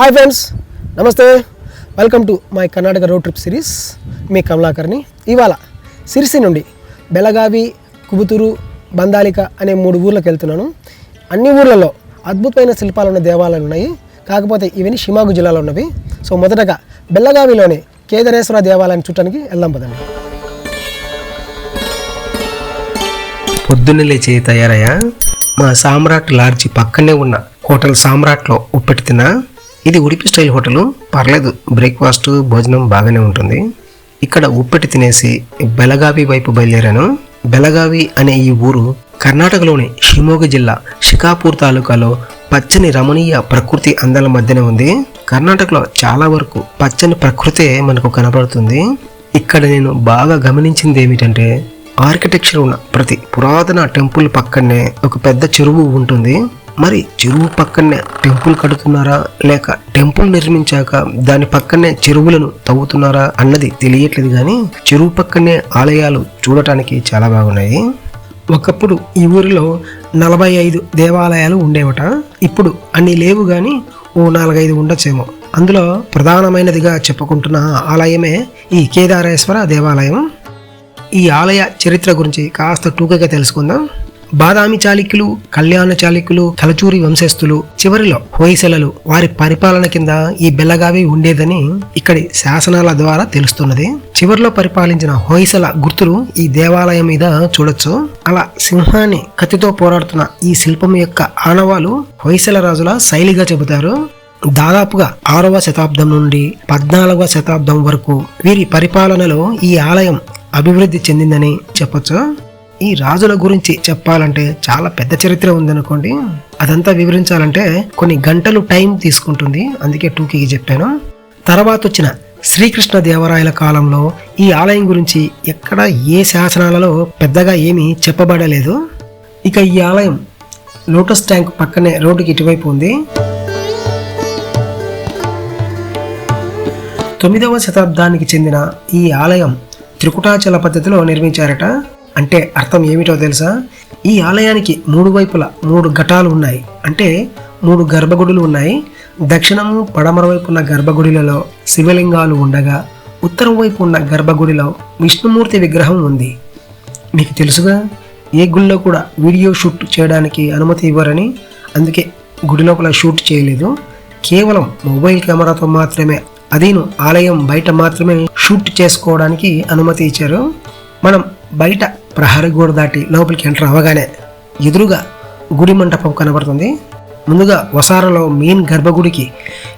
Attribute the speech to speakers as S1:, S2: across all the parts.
S1: Hi friends నమస్తే. Welcome to my Karnataka road trip series మీ కమలాకర్ని. ఇవాళ సిరిసి నుండి బెలగావి కుబుతురు బందాలిక అనే మూడు ఊర్లకు వెళ్తున్నాను. అన్ని ఊర్లలో అద్భుతమైన శిల్పాలు ఉన్న దేవాలయాలు ఉన్నాయి. కాకపోతే ఇవన్నీ షిమాగు జిల్లాలో ఉన్నవి. సో మొదటగా బెల్లగావిలోని కేదారేశ్వర దేవాలయాన్ని చూడటానికి వెళ్దాం పదండి.
S2: పొద్దున్నే లేచి తయారయ్యా. మా సామ్రాట్ లాడ్జి పక్కనే ఉన్న హోటల్ సామ్రాట్లో ఉప్పెట్టి తిన్నా. ఇది ఉడిపి స్టైల్ హోటల్. పర్లేదు బ్రేక్ఫాస్ట్ భోజనం బాగానే ఉంటుంది. ఇక్కడ ఉప్పెట్టి తినేసి బెలగావి వైపు బయలుదేరాను. బెలగావి అనే ఈ ఊరు కర్ణాటకలోని షిమోగ జిల్లా షికాపూర్ తాలూకాలో పచ్చని రమణీయ ప్రకృతి అందాల మధ్యనే ఉంది. కర్ణాటకలో చాలా వరకు పచ్చని ప్రకృతే మనకు కనబడుతుంది. ఇక్కడ నేను బాగా గమనించింది ఏమిటంటే ఆర్కిటెక్చర్ ఉన్న ప్రతి పురాతన టెంపుల్ పక్కనే ఒక పెద్ద చెరువు ఉంటుంది. మరి చెరువు పక్కనే టెంపుల్ కడుతున్నారా లేక టెంపుల్ నిర్మించాక దాని పక్కనే చెరువులను తవ్వుతున్నారా అన్నది తెలియట్లేదు కానీ చెరువు పక్కనే ఆలయాలు చూడటానికి చాలా బాగున్నాయి. ఒకప్పుడు ఈ ఊరిలో నలభై ఐదు దేవాలయాలు ఉండేవట. ఇప్పుడు అన్ని లేవు కానీ ఓ నాలుగైదు ఉండొచ్చేమో. అందులో ప్రధానమైనదిగా చెప్పుకుంటున్న ఆలయమే ఈ కేదారేశ్వర దేవాలయం. ఈ ఆలయ చరిత్ర గురించి కాస్త టూకగా తెలుసుకుందాం. బాదామి చాళుక్యులు కళ్యాణ చాళుక్యులు కలచూరి వంశస్థులు చివరిలో హోయసెలలు వారి పరిపాలన కింద ఈ బెల్లగావి ఉండేదని ఇక్కడి శాసనాల ద్వారా తెలుస్తున్నది. చివరిలో పరిపాలించిన హోయసల గుర్తులు ఈ దేవాలయం మీద చూడొచ్చు. అలా సింహాన్ని కత్తితో పోరాడుతున్న ఈ శిల్పం యొక్క ఆనవాలు హోయసల రాజుల శైలిగా చెబుతారు. దాదాపుగా ఆరవ శతాబ్దం నుండి పద్నాలుగవ శతాబ్దం వరకు వీరి పరిపాలనలో ఈ ఆలయం అభివృద్ధి చెందిందని చెప్పొచ్చు. ఈ రాజుల గురించి చెప్పాలంటే చాలా పెద్ద చరిత్ర ఉందనుకోండి. అదంతా వివరించాలంటే కొన్ని గంటలు టైం తీసుకుంటుంది. అందుకే టూకీకి చెప్పాను. తర్వాత వచ్చిన శ్రీకృష్ణ దేవరాయల కాలంలో ఈ ఆలయం గురించి ఎక్కడ ఏ శాసనాలలో పెద్దగా ఏమీ చెప్పబడలేదు. ఇక ఈ ఆలయం లోటస్ ట్యాంక్ పక్కనే రోడ్డుకి ఇటువైపు ఉంది. తొమ్మిదవ శతాబ్దానికి చెందిన ఈ ఆలయం త్రికుటాచల పద్ధతిలో నిర్మించారట. అంటే అర్థం ఏమిటో తెలుసా? ఈ ఆలయానికి మూడు వైపుల మూడు ఘటాలు ఉన్నాయి. అంటే మూడు గర్భగుడులు ఉన్నాయి. దక్షిణము పడమర వైపు ఉన్న గర్భగుడిలలో శివలింగాలు ఉండగా ఉత్తరం వైపు ఉన్న గర్భగుడిలో విష్ణుమూర్తి విగ్రహం ఉంది. మీకు తెలుసుగా? ఏ గుడిలో కూడా వీడియో షూట్ చేయడానికి అనుమతి ఇవ్వరని అందుకే గుడి లోపల షూట్ చేయలేదు. కేవలం మొబైల్ కెమెరాతో మాత్రమే అదేను ఆలయం బయట మాత్రమే షూట్ చేసుకోవడానికి అనుమతి ఇచ్చారు. మనం బయట ప్రహరీ గోడ దాటి లోపలికి ఎంటర్ అవ్వగానే ఎదురుగా గుడి మంటపం కనబడుతుంది. ముందుగా వసారలో మెయిన్ గర్భగుడికి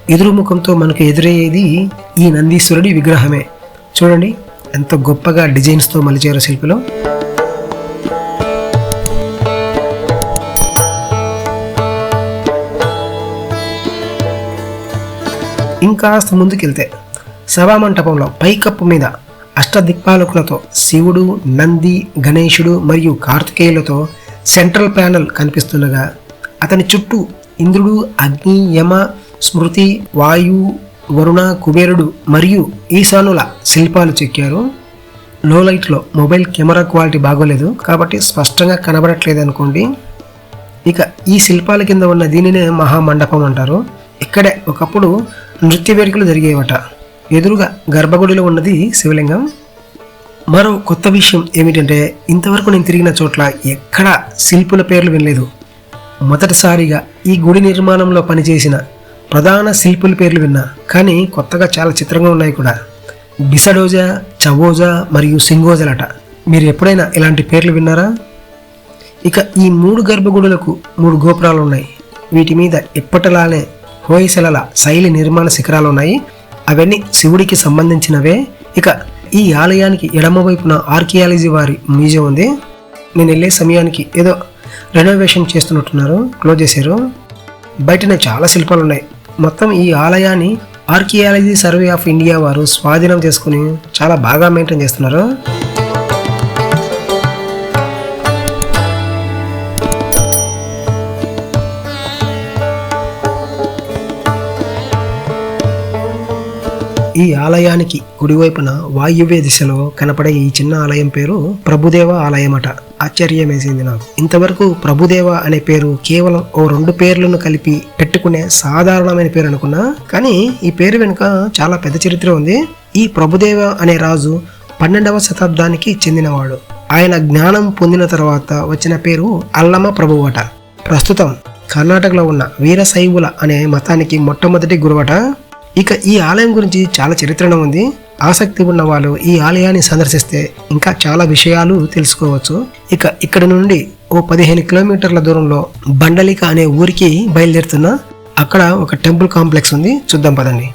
S2: ఎదురు ముఖంతో మనకు ఎదురయ్యేది ఈ నందీశ్వరుడి విగ్రహమే. చూడండి ఎంత గొప్పగా డిజైన్స్తో మలిచారు శిల్పులు. ఇంకాస్త ముందుకెళ్తే సభామంటపంలో పైకప్పు మీద అష్టదిక్పాలకులతో శివుడు నంది గణేశుడు మరియు కార్తికేయులతో సెంట్రల్ ప్యానెల్ కనిపిస్తుండగా అతని చుట్టూ ఇంద్రుడు అగ్ని యమ స్మృతి వాయు వరుణ కుబేరుడు మరియు ఈశానుల శిల్పాలు చెక్కారు. లో లైట్లో మొబైల్ కెమెరా క్వాలిటీ బాగోలేదు కాబట్టి స్పష్టంగా కనబడట్లేదు అనుకోండి ఇక ఈ శిల్పాల కింద ఉన్న దీనినే మహామండపం అంటారు. ఇక్కడే ఒకప్పుడు నృత్య వేడుకలు జరిగేవట. ఎదురుగా గర్భగుడిలో ఉన్నది శివలింగం. మరో కొత్త విషయం ఏమిటంటే ఇంతవరకు నేను తిరిగిన చోట్ల ఎక్కడా శిల్పుల పేర్లు వినలేదు. మొదటిసారిగా ఈ గుడి నిర్మాణంలో పనిచేసిన ప్రధాన శిల్పుల పేర్లు విన్నా కానీ కొత్తగా చాలా చిత్రంగా ఉన్నాయి కూడా. బిసడోజా చవోజా మరియు సింగోజలట. మీరు ఎప్పుడైనా ఇలాంటి పేర్లు విన్నారా? ఇక ఈ మూడు గర్భగుడులకు మూడు గోపురాలు ఉన్నాయి వీటి మీద ఎప్పటిలానే హోయసలల శైలి నిర్మాణ శిఖరాలు ఉన్నాయి అవన్నీ శివుడికి సంబంధించినవే. ఇక ఈ ఆలయానికి ఎడమ వైపున ఆర్కియాలజీ వారి మ్యూజియం ఉంది. నేను వెళ్ళే సమయానికి ఏదో రెనోవేషన్ చేస్తున్నట్టున్నారు. క్లోజ్ చేశారు. బయటనే చాలా శిల్పాలు ఉన్నాయి. మొత్తం ఈ ఆలయాన్ని ఆర్కియాలజీ సర్వే ఆఫ్ ఇండియా వారు స్వాధీనం చేసుకుని చాలా బాగా మెయింటైన్ చేస్తున్నారు. ఈ ఆలయానికి కుడివైపున వాయువ్య దిశలో కనపడే ఈ చిన్న ఆలయం పేరు ప్రభుదేవ ఆలయమట. ఆశ్చర్యం వేసింది నాకు. ఇంతవరకు ప్రభుదేవ అనే పేరు కేవలం ఓ రెండు పేర్లను కలిపి పెట్టుకునే సాధారణమైన పేరు అనుకున్నా కానీ ఈ పేరు వెనుక చాలా పెద్ద చరిత్ర ఉంది. ఈ ప్రభుదేవ అనే రాజు పన్నెండవ శతాబ్దానికి చెందినవాడు. ఆయన జ్ఞానం పొందిన తర్వాత వచ్చిన పేరు అల్లమ ప్రభువట. ప్రస్తుతం కర్ణాటకలో ఉన్న వీరశైవుల అనే మతానికి మొట్టమొదటి గురువట ఇక ఈ ఆలయం గురించి చాలా చరిత్రను ఉంది. ఆసక్తి ఉన్న వాళ్ళు ఈ ఆలయాన్ని సందర్శిస్తే ఇంకా చాలా విషయాలు తెలుసుకోవచ్చు. ఇక ఇక్కడ నుండి ఓ పదిహేను కిలోమీటర్ల దూరంలో బండలిక అనే ఊరికి బయలుదేరుతున్న అక్కడ ఒక టెంపుల్ కాంప్లెక్స్ ఉంది. చూద్దాం పదండి.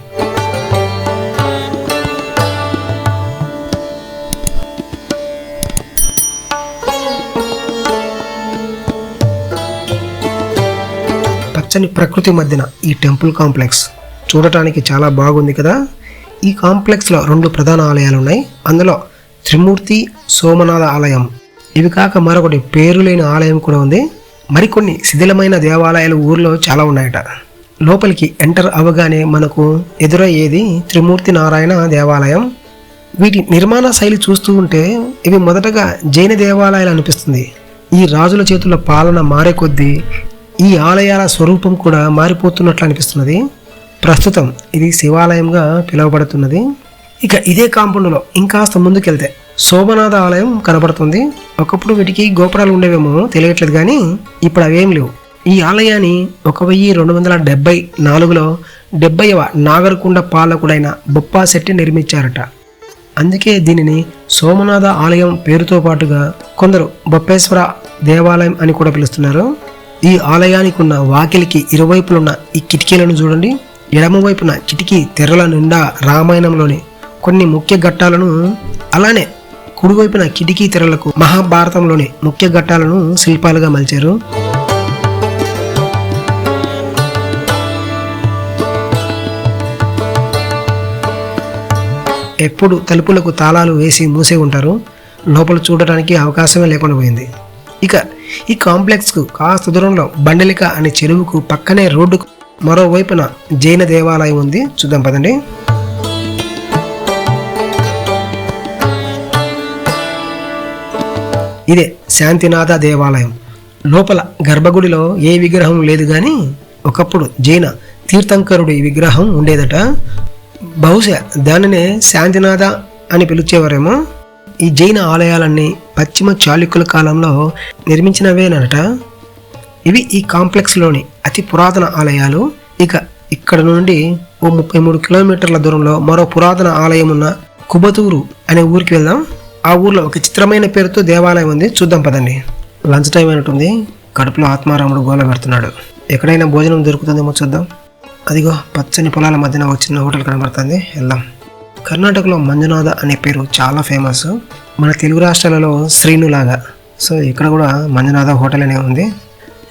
S2: పచ్చని ప్రకృతి మధ్యన ఈ టెంపుల్ కాంప్లెక్స్. చూడటానికి చాలా బాగుంది కదా. ఈ కాంప్లెక్స్లో రెండు ప్రధాన ఆలయాలు ఉన్నాయి అందులో త్రిమూర్తి సోమనాథ ఆలయం. ఇవి కాక మరొకటి పేరు లేని ఆలయం కూడా ఉంది. మరికొన్ని శిథిలమైన దేవాలయాలు ఊర్లో చాలా ఉన్నాయట. లోపలికి ఎంటర్ అవ్వగానే మనకు ఎదురయ్యేది త్రిమూర్తి నారాయణ దేవాలయం. వీటి నిర్మాణ శైలి చూస్తూ ఉంటే ఇవి మొదటగా జైన దేవాలయాలు అనిపిస్తుంది. ఈ రాజుల చేతుల పాలన మారే కొద్దీ ఈ ఆలయాల స్వరూపం కూడా మారిపోతున్నట్లు అనిపిస్తున్నది. ప్రస్తుతం ఇది శివాలయంగా పిలువబడుతున్నది. ఇక ఇదే కాంపౌండ్లో ఇంకాస్త ముందుకెళ్తే శోభనాథ ఆలయం కనబడుతుంది. ఒకప్పుడు వీటికి గోపురాలు ఉండేవేమో తెలియట్లేదు కానీ ఇప్పుడు అవేం లేవు. ఈ ఆలయాన్ని ఒక వెయ్యి రెండు వందల డెబ్బై నాలుగులో డెబ్బైవ నాగరకుండ పాలకుడైన బొప్పా శెట్టి నిర్మించారట. అందుకే దీనిని సోమనాథ ఆలయం పేరుతో పాటుగా కొందరు బొప్పేశ్వర దేవాలయం అని కూడా పిలుస్తున్నారు. ఈ ఆలయానికి ఉన్న వాకిలికి ఇరువైపులున్న ఈ కిటికీలను చూడండి. ఎడమవైపున కిటికీ తెరల నిండా రామాయణంలోని కొన్ని ముఖ్య ఘట్టాలను అలానే కుడివైపున కిటికీ తెరలకు మహాభారతంలోని ముఖ్య ఘట్టాలను శిల్పాలుగా మలిచారు. ఎప్పుడు తలుపులకు తాళాలు వేసి మూసే ఉంటారు లోపల చూడటానికి అవకాశమే లేకుండా పోయింది. ఇక ఈ కాంప్లెక్స్కు కాస్త దూరంలో బండలిక అనే చెరువుకు పక్కనే రోడ్డుకు మరోవైపున జైన దేవాలయం ఉంది. చూద్దాం పదండి. ఇదే శాంతినాథ దేవాలయం. లోపల గర్భగుడిలో ఏ విగ్రహం లేదు కానీ ఒకప్పుడు జైన తీర్థంకరుడి విగ్రహం ఉండేదట. బహుశా దానినే శాంతినాథ అని పిలిచేవారేమో. ఈ జైన ఆలయాలన్నీ పశ్చిమ చాళుక్యుల కాలంలో నిర్మించినవేనట. ఇవి ఈ కాంప్లెక్స్లోని అతి పురాతన ఆలయాలు. ఇక ఇక్కడ నుండి ఓ ముప్పై మూడు కిలోమీటర్ల దూరంలో మరో పురాతన ఆలయం ఉన్న కుబతూరు అనే ఊరికి వెళ్దాం. ఆ ఊర్లో ఒక చిత్రమైన పేరుతో దేవాలయం ఉంది. చూద్దాం పదండి. లంచ్ టైం అయినట్టుంది. కడుపులో ఆత్మారాముడు గోల పెడుతున్నాడు. ఎక్కడైనా భోజనం దొరుకుతుందేమో చూద్దాం. అదిగో పచ్చని పొలాల మధ్యన ఒక చిన్న హోటల్ కనబడుతుంది. వెళ్దాం. కర్ణాటకలో మంజునాథ అనే పేరు చాలా ఫేమస్. మన తెలుగు రాష్ట్రాలలో శ్రీనులాగా. సో ఇక్కడ కూడా మంజునాథ హోటల్ అనే ఉంది.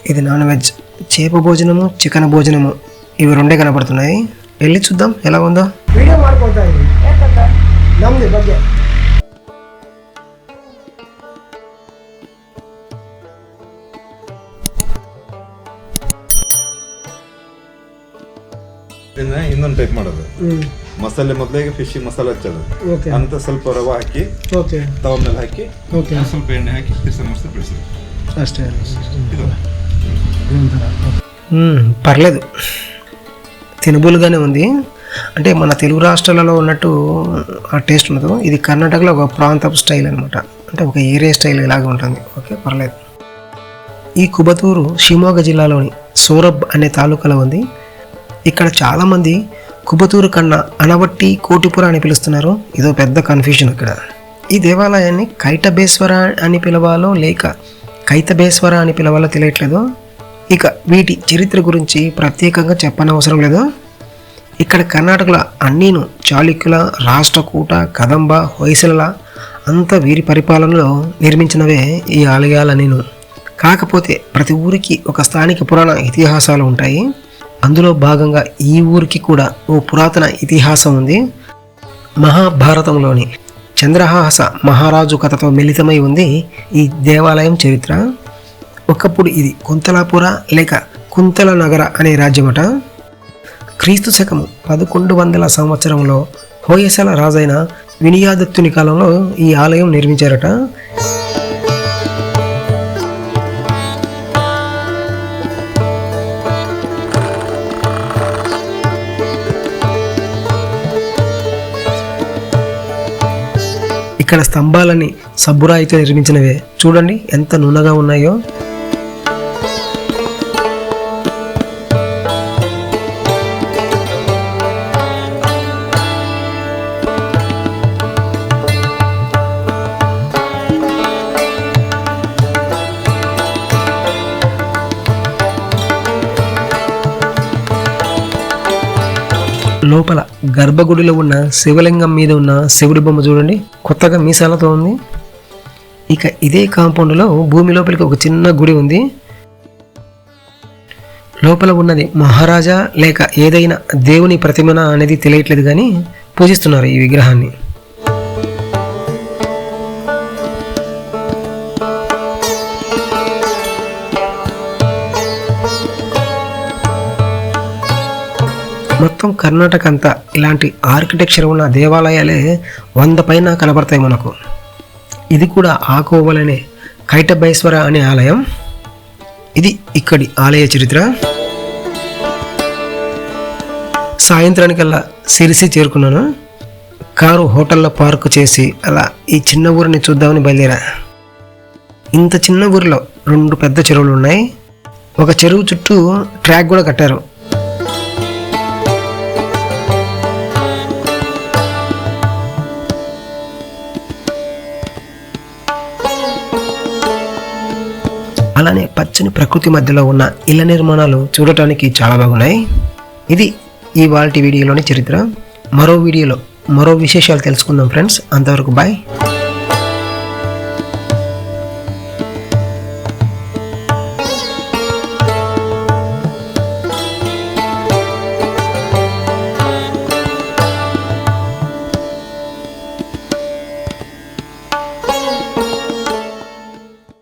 S2: ఇది నాన్ వెజ్ చేప భోజనము చికెన్ భోజనము ఇవి రెండే కనబడుతున్నాయి వెళ్ళి చూద్దాం ఎలా ఉందో వీడియో మాడిపోతాయి నమ్ది ಬಗ್ಗೆ
S3: ಇನ್ನ ಇನ್ನೊಂದು ಟೈಪ್ ಮಾಡೋದು ಮಸಾಲೆ ಮೊದಲಿಗೆ ಫಿಶ್ ಮಸಾಲೆ ಹಚ್ಚೋದು
S2: ಓಕೆ
S3: ಅಂತ ಸ್ವಲ್ಪ ರವೆ ಹಾಕಿ
S2: ಓಕೆ
S3: ತವ ಮೇಲೆ ಹಾಕಿ
S2: ಓಕೆ
S3: ಸ್ವಲ್ಪ ಎಣ್ಣೆ ಹಾಕಿ ತಿರ್ಸ ಮಸ್ತ್ ಬಿಡಿಸೋದು
S2: ಅಷ್ಟೇ
S3: ಇದು
S2: మ్మ్, పర్లేదు. తినుబులుగానే ఉంది. అంటే మన తెలుగు రాష్ట్రాలలో ఉన్నట్టు ఆ టేస్ట్ ఉండదు. ఇది కర్ణాటకలో ఒక ప్రాంతపు స్టైల్ అనమాట అంటే ఒక ఏరియా స్టైల్ ఇలాగే ఉంటుంది. ఓకే పర్లేదు. ఈ కుబతూరు షిమోగ జిల్లాలోని సూరబ్ అనే తాలూకాలో ఉంది. ఇక్కడ చాలామంది కుబతూరు కన్నా అనవట్టి కోటిపుర అని పిలుస్తున్నారు. ఇదో పెద్ద కన్ఫ్యూజన్ ఇక్కడ. ఈ దేవాలయాన్ని కైటబేశ్వర అని పిలవాలో లేక కైతబేశ్వర అని పిలవాలో తెలియట్లేదు? ఇక వీటి చరిత్ర గురించి ప్రత్యేకంగా చెప్పనవసరం లేదు? ఇక్కడ కర్ణాటకలో అన్నీను చాళుక్యుల రాష్ట్రకూట కదంబ హొయసల అంత వీరి పరిపాలనలో నిర్మించినవే ఈ ఆలయాలన్నీను. కాకపోతే ప్రతి ఊరికి ఒక స్థానిక పురాణ ఇతిహాసాలు ఉంటాయి. అందులో భాగంగా ఈ ఊరికి కూడా ఓ పురాతన ఇతిహాసం ఉంది. మహాభారతంలోని చంద్రహాస మహారాజు కథతో మిళితమై ఉంది ఈ దేవాలయం చరిత్ర. ఒకప్పుడు ఇది కుంతలాపుర లేక కుంతల నగర అనే రాజ్యమట. క్రీస్తు శకము పదకొండు వందల సంవత్సరంలో హోయసల రాజైన వినియాదత్తుని కాలంలో ఈ ఆలయం నిర్మించారట. ఇక్కడ స్తంభాలని సబ్బురాయితో నిర్మించినవే. చూడండి ఎంత నున్నగా ఉన్నాయో. లోపల గర్భగుడిలో ఉన్న శివలింగం మీద ఉన్న శివుడి బొమ్మ చూడండి. కొత్తగా మీసాలతో ఉంది. ఇక ఇదే కాంపౌండ్లో భూమి లోపలికి ఒక చిన్న గుడి ఉంది. లోపల ఉన్నది మహారాజా లేక ఏదైనా దేవుని ప్రతిమన అనేది తెలియట్లేదు కానీ పూజిస్తున్నారు ఈ విగ్రహాన్ని. మొత్తం కర్ణాటక అంతా ఇలాంటి ఆర్కిటెక్చర్ ఉన్న దేవాలయాలే వంద పైన కనబడతాయి మనకు. ఇది కూడా ఆకోవలనే కైటబైశ్వర అనే ఆలయం. ఇది ఇక్కడి ఆలయ చరిత్ర. సాయంత్రానికల్లా సిరిసి చేరుకున్నాను. కారు హోటల్లో పార్క్ చేసి అలా ఈ చిన్న ఊరిని చూద్దామని బయలుదేరా. ఇంత చిన్న ఊరిలో రెండు పెద్ద చెరువులు ఉన్నాయి. ఒక చెరువు చుట్టూ ట్రాక్ కూడా కట్టారు. అలానే పచ్చని ప్రకృతి మధ్యలో ఉన్న ఇళ్ళ నిర్మాణాలు చూడటానికి చాలా బాగున్నాయి. ఇది ఈ వాల్టి వీడియోలోని చరిత్ర. మరో వీడియోలో మరో విశేషాలు తెలుసుకుందాం ఫ్రెండ్స్. అంతవరకు బాయ్.